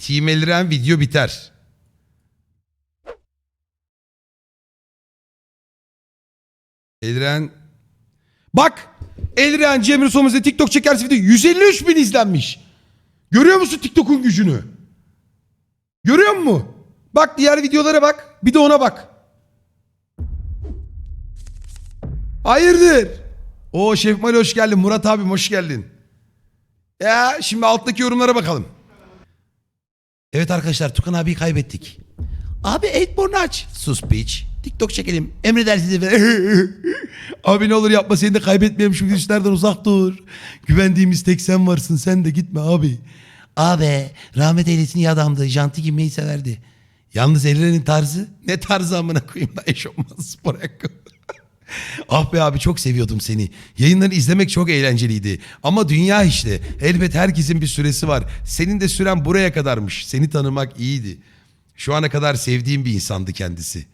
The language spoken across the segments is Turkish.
Team Eldiren video biter. Eldiren... Bak! Eldiren Cemre Somuz'da TikTok çekerse video 153 bin izlenmiş. Görüyor musun TikTok'un gücünü? Görüyor musun? Bak diğer videolara bak. Bir de ona bak. Hayırdır? O Şef Mali hoş geldin. Murat abim hoş geldin. Ya şimdi alttaki yorumlara bakalım. Evet arkadaşlar Tukan abiyi kaybettik. Abi Eightborn'u aç. Sus bitch. TikTok çekelim. Emredersiniz abi ne olur yapma seni de kaybetmeyelim şu virüslerden uzak dur. Güvendiğimiz tek sen varsın sen de gitme abi. Abi rahmet eylesin iyi adamdı. Janti giymeyi severdi. Yalnız Elren'in tarzı ne tarzı amına koyayım da eşofman spor ayakkabı. Ah be abi çok seviyordum seni. Yayınları izlemek çok eğlenceliydi. Ama dünya işte. Elbet herkesin bir süresi var. Senin de süren buraya kadarmış. Seni tanımak iyiydi. Şu ana kadar sevdiğim bir insandı kendisi.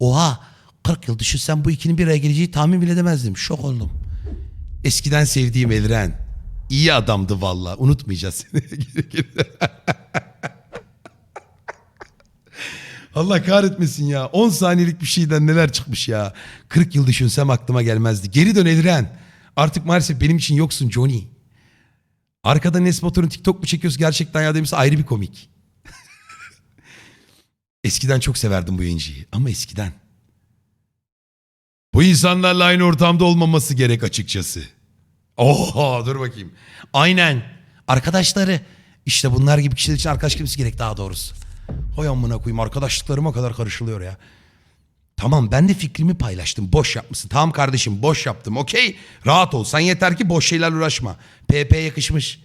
Oha 40 yıl düşünsem bu ikinin bir araya geleceği tahmin bile edemezdim. Şok oldum. Eskiden sevdiğim Elren. İyi adamdı valla. Unutmayacağız seni. Geri geri. Allah kahretmesin ya. 10 saniyelik bir şeyden neler çıkmış ya. 40 yıl düşünsem aklıma gelmezdi. Geri dön Eliren. Artık maalesef benim için yoksun Johnny. Arkada Nes Batur'un TikTok mu çekiyoruz gerçekten ya demişse ayrı bir komik. eskiden çok severdim bu yayıncıyı ama eskiden. Bu insanlarla aynı ortamda olmaması gerek açıkçası. Oha dur bakayım. Aynen. Arkadaşları. işte bunlar gibi kişiler için arkadaş kimsi gerek daha doğrusu. Hoy amına koyayım arkadaşlıklarıma kadar karışılıyor ya. Tamam ben de fikrimi paylaştım. Boş yapmışsın. Tamam kardeşim boş yaptım. Okey. Rahat ol. Sen yeter ki boş şeylerle uğraşma. PP yakışmış.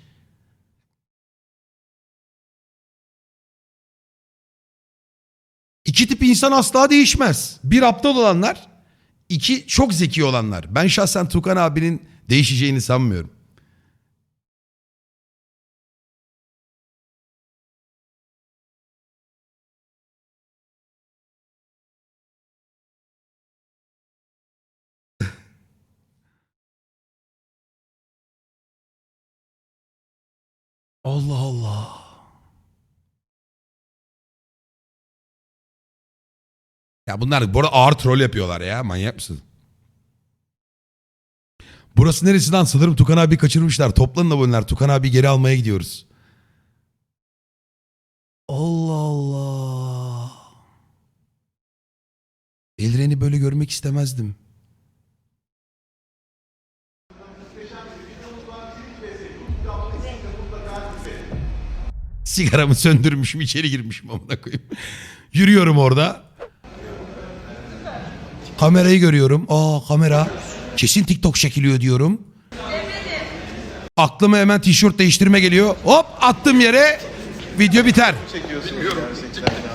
İki tip insan asla değişmez. Bir aptal olanlar, iki çok zeki olanlar. Ben şahsen Tukan abinin değişeceğini sanmıyorum. Allah Allah. Ya bunlar bu arada ağır troll yapıyorlar ya. Manyak mısın? Burası neresi lan? Sanırım Tukan abi kaçırmışlar. Toplanın aboneler. Tukan abi geri almaya gidiyoruz. Allah Allah. Elren'i böyle görmek istemezdim. Sigaramı söndürmüşüm içeri girmişim amına koyayım. Yürüyorum orada. Kamerayı görüyorum. Aa kamera. Kesin TikTok çekiliyor diyorum. Aklıma hemen tişört değiştirme geliyor. Hop attım yere. Video biter. ya.